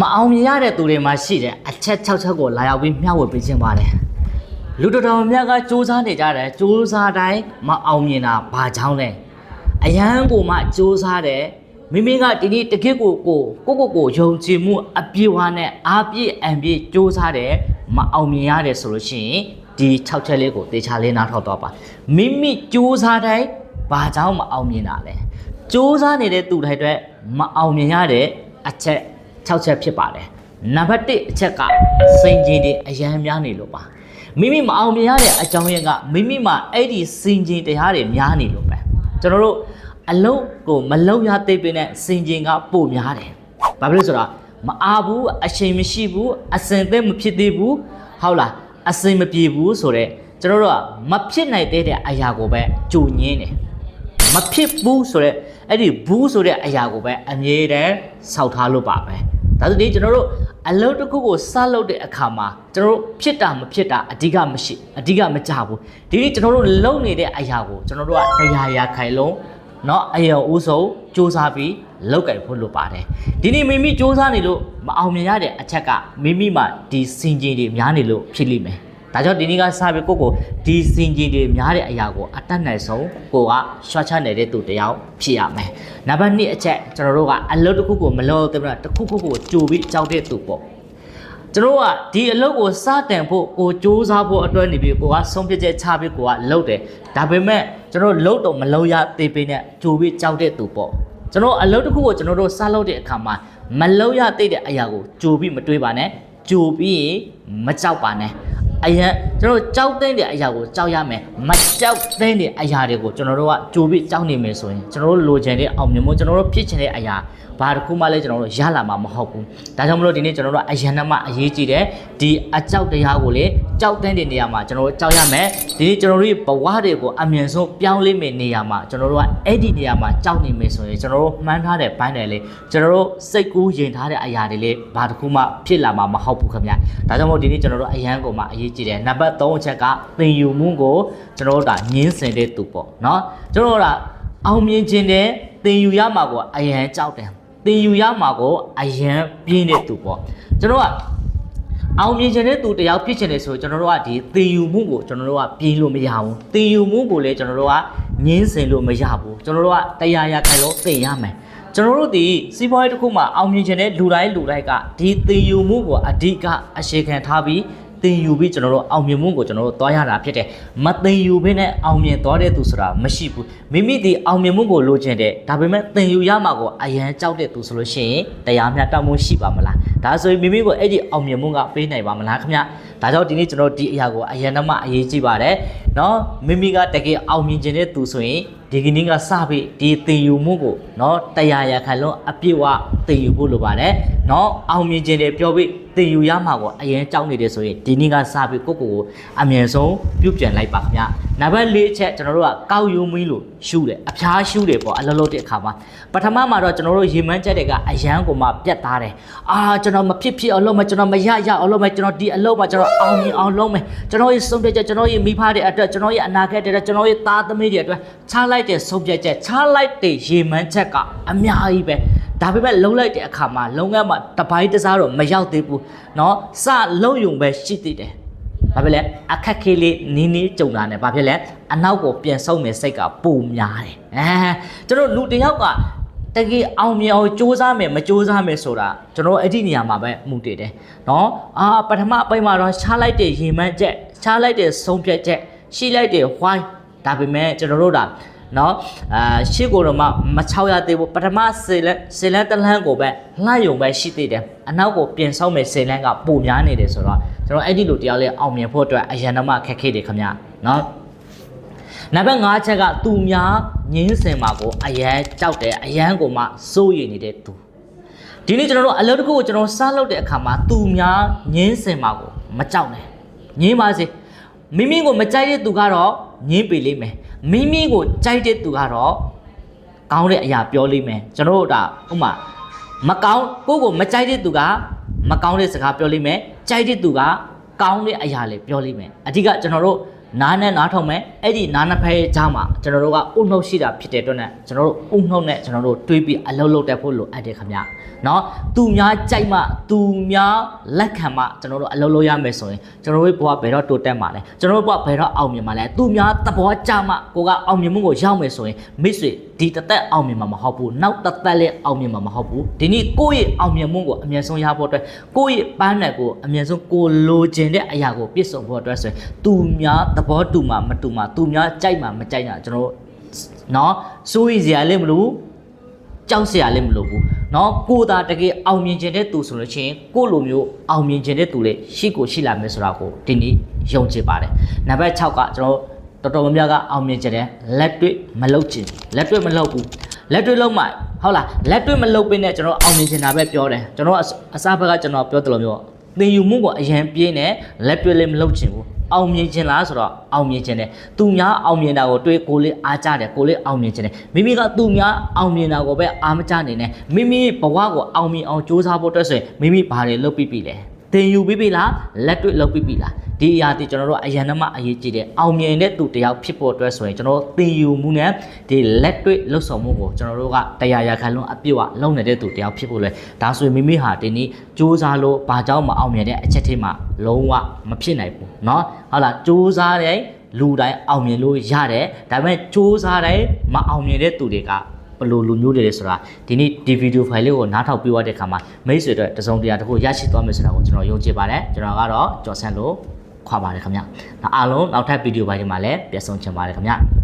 မအောင်မြင်ရတဲ့သူတွေမှာရှိတဲ့အချက်6ချက်ကိုလာရောက်ပြီးမျှဝေပေးခြင်းပါတယ်လူတော်တော်များများကစူးစမ်းနေကြတယ်စူးစမ်းတိုင်းမအောင်မြင်တာဘာကြောင့်လဲအရန်ကိုမှစူးစမ်းတယ်မိမိကဒီနေ့တကယ့်ကိုကိုကိုကိုကိုယုံကြည်မှုအပြည့်အဝနဲ့အားပြည့်အံပြည့်စူးစမ်းတယ်မအောင်မြင်ရတယ်ဆိုလို့ရှိရင်ဒီ6ချက်လေးကိုတေချာလေးနားထောင်တော့ပါမိမိစူးစမ်းတိုင်းဘာကြောင့်မအောင်မြင်တာလဲစူးစမ်းနေတဲ့သူတိုင်းအတွက်မအောင်မြင်ရတဲ့အချက် 6ချက်ဖြစ်ပါတယ်နံပါတ်1အချက်ကစိန်ချင်းတွေအရန်များနေလို့ပါမိမိမအောင်မြင်ရတဲ့အကြောင်းရင်းကမိမိမှာအဲ့ဒီစိန်ချင်းတရားတွေများနေလို့ပဲကျွန်တော်တို့အလုံးကိုမလုံးရသိပ်ပင်နဲ့စိန်ချင်းကပိုများတယ်ဘာဖြစ်လို့ဆိုတော့မအားဘူးအချိန်မရှိဘူးအစင်သက်မဖြစ်သေးဘူးဟုတ်လားအစင်မပြေဘူးဆိုတော့ကျွန်တော်တို့ကမဖြစ်နိုင်တဲ့အရာကိုပဲကြုံညင်းတယ်မဖြစ်ဘူးဆိုတော့အဲ့ဒီဘူးဆိုတဲ့အရာကိုပဲအမြဲတမ်းစောက်ထားလို့ပါပဲ ဒါဆိုဒီကျွန်တော်တို့အလုပ်တစ်ခုကိုစလုပ်တဲ့အခါမှာကျွန်တော်တို့ဖြစ်တာမဖြစ်တာအဓိကမရှိအဓိကမကြဘူးဒီနေ့ကျွန်တော်တို့လုပ်နေတဲ့အရာကိုကျွန်တော်တို့ကတရားရာခိုင်လုံးเนาะအယောဦးဆုံးစူးစမ်းပြီးလုပ်ကြိုက်ဖို့လိုပါတယ်ဒီနေ့မိမိစူးစမ်းနေလို့မအောင်မြင်ရတဲ့အချက်ကမိမိမှာဒီစင်ကြီးတွေများနေလို့ဖြစ်လိမ့်မယ် ဒါကြောင့်ဒီနေ့ကစပြီးကိုကိုဒီစင်ကြီးတွေများတဲ့အရာကိုအတတ်နိုင်ဆုံးကိုကရှော့ချနေတဲ့သူတယောက်ဖြစ်ရမယ်။နံပါတ်2အချက်ကျွန်တော်တို့ကအလုပ်တစ်ခုကိုမလုပ်တဲ့ပြတစ်ခုခုကိုကြိုပြီးကြောက်တဲ့သူပေါ့။ကျွန်တော်တို့ကဒီအလုပ်ကိုစတင်ဖို့ကိုစူးစမ်းဖို့အတွက်နေပြီးကိုကဆုံးဖြတ်ချက်ချပြီးကိုကလုပ်တယ်။ဒါပေမဲ့ကျွန်တော်လုပ်တော့မလုပ်ရသေးပေနဲ့ကြိုပြီးကြောက်တဲ့သူပေါ့။ကျွန်တော်အလုပ်တစ်ခုကိုကျွန်တော်တို့စလုပ်တဲ့အခါမှာမလုပ်ရသေးတဲ့အရာကိုကြိုပြီးမတွေးပါနဲ့။ကြိုပြီးရင်မကြောက်ပါနဲ့။ အရင်ကျွန်တော်တို့ကြောက်တဲ့အရာကိုကြောက်ရမယ်မကြောက်တဲ့အရာတွေကိုကျွန်တော်တို့ကကြိုပြီးကြောက်နေမယ်ဆိုရင်ကျွန်တော်တို့လိုချင်တဲ့အောင်မြင်မှုကျွန်တော်တို့ဖြစ်ချင်တဲ့အရာဘာတစ်ခုမှလည်းကျွန်တော်တို့ရလာမှာမဟုတ်ဘူးဒါကြောင့်မလို့ဒီနေ့ကျွန်တော်တို့ကအရင်ကမှအရေးကြီးတယ်ဒီအကြောက်တရားကိုလေကြောက်တဲ့နေရာမှာကျွန်တော်တို့ကြောက်ရမယ်ဒီနေ့ကျွန်တော်တို့ရဲ့ဘဝတွေကိုအမြင်ဆုံးပြောင်းလဲမယ့်နေရာမှာကျွန်တော်တို့ကအဲ့ဒီနေရာမှာကြောက်နေမယ်ဆိုရင်ကျွန်တော်တို့မှန်းထားတဲ့ဘိုင်းတယ်လေကျွန်တော်တို့စိတ်ကူးရင်ထားတဲ့အရာတွေလေဘာတစ်ခုမှဖြစ်လာမှာမဟုတ်ဘူးခင်ဗျဒါကြောင့်မို့ဒီနေ့ကျွန်တော်တို့အရန်ကိုမှအရေးကြီးတယ်နံပါတ်3အချက်ကသင်ယူမှုကိုကျွန်တော်တို့ကညင်းစင်တဲ့သူပေါ့နော်ကျွန်တော်တို့ကအောင်မြင်ခြင်းတဲ့သင်ယူရမှာကိုအရန်ကြောက်တယ်သင်ယူရမှာကိုအရန်ပြင်းတဲ့သူပေါ့ကျွန်တော်ကအောင်မြင်ခြင်းတဲ့သူတယောက်ဖြစ်ချင်တယ်ဆိုကျွန်တော်တို့ကဒီသင်ယူမှုကိုကျွန်တော်တို့ကပြင်းလို့မရဘူးသင်ယူမှုကိုလည်းကျွန်တော်တို့ကညင်းစင်လို့မရဘူးကျွန်တော်တို့ကတရားရခိုင်လို့သင်ရမယ်ကျွန်တော်တို့ဒီစီးပွားရေးတစ်ခုမှာအောင်မြင်ခြင်းတဲ့လူတိုင်းလူတိုင်းကဒီသင်ယူမှုကိုအဓိကအရှိခံထားပြီး သင်ယူပြီးကျွန်တော်တို့အောင်မြင်မှုကိုကျွန်တော်တို့သွားရတာဖြစ်တယ်မသင်ယူဘဲနဲ့အောင်မြင်သွားတဲ့သူဆိုတာမရှိဘူးမိမိဒီအောင်မြင်မှုကိုလိုချင်တယ်ဒါပေမဲ့သင်ယူရမှာကိုအရန်ကြောက်တဲ့သူဆိုလို့ရှိရင်တရားမျှတမှုရှိပါမလားဒါဆိုရင်မိမိကိုအဲ့ဒီအောင်မြင်မှုကပေးနိုင်ပါမလားခင်ဗျဒါကြောင့်ဒီနေ့ကျွန်တော်ဒီအရာကိုအရန်မှအရေးကြီးပါတယ်เนาะမိမိကတကယ်အောင်မြင်ခြင်းတဲ့သူဆိုရင်ဒီကနေ့ကစပြီးဒီသင်ယူမှုကိုเนาะတရားရခိုင်လုံးအပြည့်ဝသင်ယူဖို့လိုပါတယ်เนาะအောင်မြင်ခြင်းတွေပြောပြီး သင်ယူရမှာကိုအရင်ကြောက်နေတယ်ဆိုရင်ဒီနေ့ကစပြီးကိုယ့်ကိုယ်ကိုအမြင်ဆုံးပြုတ်ပြန်လိုက်ပါခင်ဗျနံပါတ်၄အချက်ကျွန်တော်တို့ကကောက်ယူမင်းလို့ရှူတယ်အဖျားရှူတယ်ပေါ့အလုံးလုံးတဲ့အခါမှာပထမမှာတော့ကျွန်တော်တို့ရေမန်းချက်တွေကအရန်ကိုမှပြတ်သားတယ်အာကျွန်တော်မဖြစ်ဖြစ်အောင်လုပ်မယ်ကျွန်တော်မရရအောင်လုပ်မယ်ကျွန်တော်ဒီအလုပ်မှာကျွန်တော်အောင်မြင်အောင်လုပ်မယ်ကျွန်တော်ရဲ့ဆုံးဖြတ်ချက်ကျွန်တော်ရဲ့မိဖတဲ့အတွက်ကျွန်တော်ရဲ့အနာဂတ်တွေအတွက်ကျွန်တော်ရဲ့သားသမီးတွေအတွက်ချလိုက်တဲ့ဆုံးဖြတ်ချက်ချလိုက်တဲ့ရေမန်းချက်ကအများကြီးပဲ ဒါပေမဲ့လုံးလိုက်တဲ့အခါမှာလုံငန်းမှာတပိုင်းတစားတော့မရောက်သေးဘူးเนาะစလုံယုံပဲရှိသေးတယ်ဘာဖြစ်လဲအခက်ခဲလေးနင်းနေကြုံတာနဲ့ဘာဖြစ်လဲအနောက်ကိုပြန်ဆုပ်မယ်စိတ်ကပုံများတယ်အဲကျွန်တော်လူတစ်ယောက်ကတကယ်အောင်မြင်အောင်စူးစမ်းမယ်မစူးစမ်းမယ်ဆိုတာကျွန်တော်အဲ့ဒီနေရာမှာပဲမှုတည်တယ်เนาะအာပထမအပိုင်းမှာတော့ချားလိုက်တဲ့ရေမှန်းချက်ချားလိုက်တဲ့ဆုံးဖြတ်ချက်ရှိလိုက်တဲ့ဝိုင်းဒါပေမဲ့ကျွန်တော်တို့ဒါ နော်အာရှေ့ကိုတော့မှမချောက်ရသေးဘူးပထမစေလန်စေလန်တလန်းကိုပဲလှန့်ယုံပဲရှိသေးတယ်အနောက်ကိုပြင်ဆောက်မယ်စေလန်ကပုံများနေတယ်ဆိုတော့ကျွန်တော်အဲ့ဒီလိုတရားလေးအောင်မြင်ဖို့အတွက်အရန်တမခက်ခဲတယ်ခင်ဗျာနော်နံပါတ်5ချက်ကသူများငင်းစင်မှာကိုအရန်ကြောက်တယ်အရန်ကိုမှစိုးရိမ်နေတဲ့သူဒီနေ့ကျွန်တော်တို့အလုပ်တစ်ခုကိုကျွန်တော်စားလုပ်တဲ့အခါမှာသူများငင်းစင်မှာကိုမကြောက်နဲ့ငင်းပါစေမိမိကိုမကြိုက်တဲ့သူကတော့ငင်းပေလိမ့်မယ် မိမိကိုကြိုက်တဲ့သူကတော့ကောင်းတဲ့အရာပြောလိမ့်မယ်ကျွန်တော်တို့ဒါဥမာမကောင်းကိုယ့်ကိုမကြိုက်တဲ့သူကမကောင်းတဲ့စကားပြောလိမ့်မယ်ကြိုက်တဲ့သူကကောင်းတဲ့အရာလေးပြောလိမ့်မယ်အဓိကကျွန်တော်တို့ နားနဲ့နားထောင်မယ်အဲ့ဒီနားနှစ်ဖက်ရဲ့ကြားမှာကျွန်တော်တို့ကအုံနှုတ်ရှိတာဖြစ်တဲ့အတွက်နဲ့ကျွန်တော်တို့အုံနှုတ်နဲ့ကျွန်တော်တို့တွေးပြီးအလုပ်လုပ်တတ်ဖို့လိုအပ်တယ်ခင်ဗျနော်သူများကြိုက်မှသူများလက်ခံမှကျွန်တော်တို့အလုပ်လုပ်ရမယ်ဆိုရင်ကျွန်တော်တို့ဘဝဘယ်တော့တိုးတက်မှာလဲကျွန်တော်တို့ဘဝဘယ်တော့အောင်မြင်မှာလဲသူများသဘောကျမှကိုကအောင်မြင်မှုကိုရောက်မယ်ဆိုရင်မိတ်ဆွေ ဒီတစ်သက်အောင်မြင်မှာမဟုတ်ဘူးနောက်တစ်သက်လည်းအောင်မြင်မှာမဟုတ်ဘူးဒီနေ့ကိုယ့်ရဲ့အောင်မြင်မှုကိုအမြဲဆုံးရဖို့အတွက်ကိုယ့်ရဲ့ပန်းနယ်ကိုအမြဲဆုံးကိုလိုချင်တဲ့အရာကိုပြည့်စုံဖို့အတွက်ဆိုရင်သူများသဘောတူမှမတူမှသူများကြိုက်မှမကြိုက်တာကျွန်တော်တို့နော်စိုးရိမ်စရာလည်းမလိုဘူး ကြောက်စရာလည်းမလိုဘူးเนาะကိုယ်သာတကယ်အောင်မြင်ခြင်းတဲ့သူဆိုလို့ရှိရင်ကိုယ့်လိုမျိုးအောင်မြင်ခြင်းတဲ့သူလည်းရှိကိုရှိလာမယ်ဆိုတာကိုဒီနေ့ယုံကြည်ပါတယ်နံပါတ်6ကကျွန်တော် တော်တော်များများကအောင်မြင်ခြင်းတဲ့လက်တွေ့မလုပ်ခြင်းလက်တွေ့မလုပ်ဘူးလက်တွေ့လုပ်မှဟုတ်လားလက်တွေ့မလုပ်ပင်းနဲ့ကျွန်တော်အောင်မြင်ခြင်းတာပဲပြောတယ်ကျွန်တော်အစအစားဘက်ကကျွန်တော်ပြောတယ်လို့မျိုးသင်ယူမှုကိုအရင်ပြင်းနဲ့လက်တွေ့လည်းမလုပ်ခြင်းဘူးအောင်မြင်ခြင်းလားဆိုတော့အောင်မြင်ခြင်းတယ်သူများအောင်မြင်တာကိုတွေးကိုလေးအားကြတယ်ကိုလေးအောင်မြင်ခြင်းတယ်မိမိကသူများအောင်မြင်တာကိုပဲအားမကြနေနဲ့မိမိဘဝကိုအောင်မြင်အောင်ကြိုးစားဖို့အတွက်ဆိုရင်မိမိဘာတွေလုပ်ပြီးပြီလဲ သင်ယူပြီးပြီလားလက်တွေ့လုပ်ပြီးပြီလားဒီအရာဒီကျွန်တော်တို့အရင်ကမှအရေးကြီးတယ်အောင်မြင်တဲ့သူတယောက်ဖြစ်ဖို့အတွက်ဆိုရင်ကျွန်တော်တို့သင်ယူမှုနဲ့ဒီလက်တွေ့လုပ်ဆောင်မှုကိုကျွန်တော်တို့ကတရားရခံလုံးအပြည့်အဝလုပ်နေတဲ့သူတယောက်ဖြစ်ဖို့လဲဒါဆိုရင်မိမိဟာဒီနေ့စူးစမ်းလို့ဘာကြောင့်မအောင်မြင်တဲ့အချက်ထိမှလုံးဝမဖြစ်နိုင်ဘူးเนาะဟုတ်လားစူးစမ်းတဲ့လူတိုင်းအောင်မြင်လို့ရတယ်ဒါပေမဲ့စူးစမ်းတိုင်းမအောင်မြင်တဲ့သူတွေက ဘယ်လိုလူမျိုးတွေလဲဆိုတာဒီနေ့ဒီဗီဒီယိုဖိုင်လေးကိုနားထောင်ပြီးသွားတဲ့အခါမှာမိတ်ဆွေတို့တစုံတရာတစ်ခုရရှိသွားမယ်ဆိုတာကိုကျွန်တော်ယုံကြည်ပါတယ်ကျွန်တော်ကတော့ကြော်ဆန်းလို့ခွာပါတယ်ခင်ဗျ။နောက်အားလုံးနောက်ထပ်ဗီဒီယိုပိုင်းတွေမှာလည်းပြန်ဆုံချင်ပါတယ်ခင်ဗျ။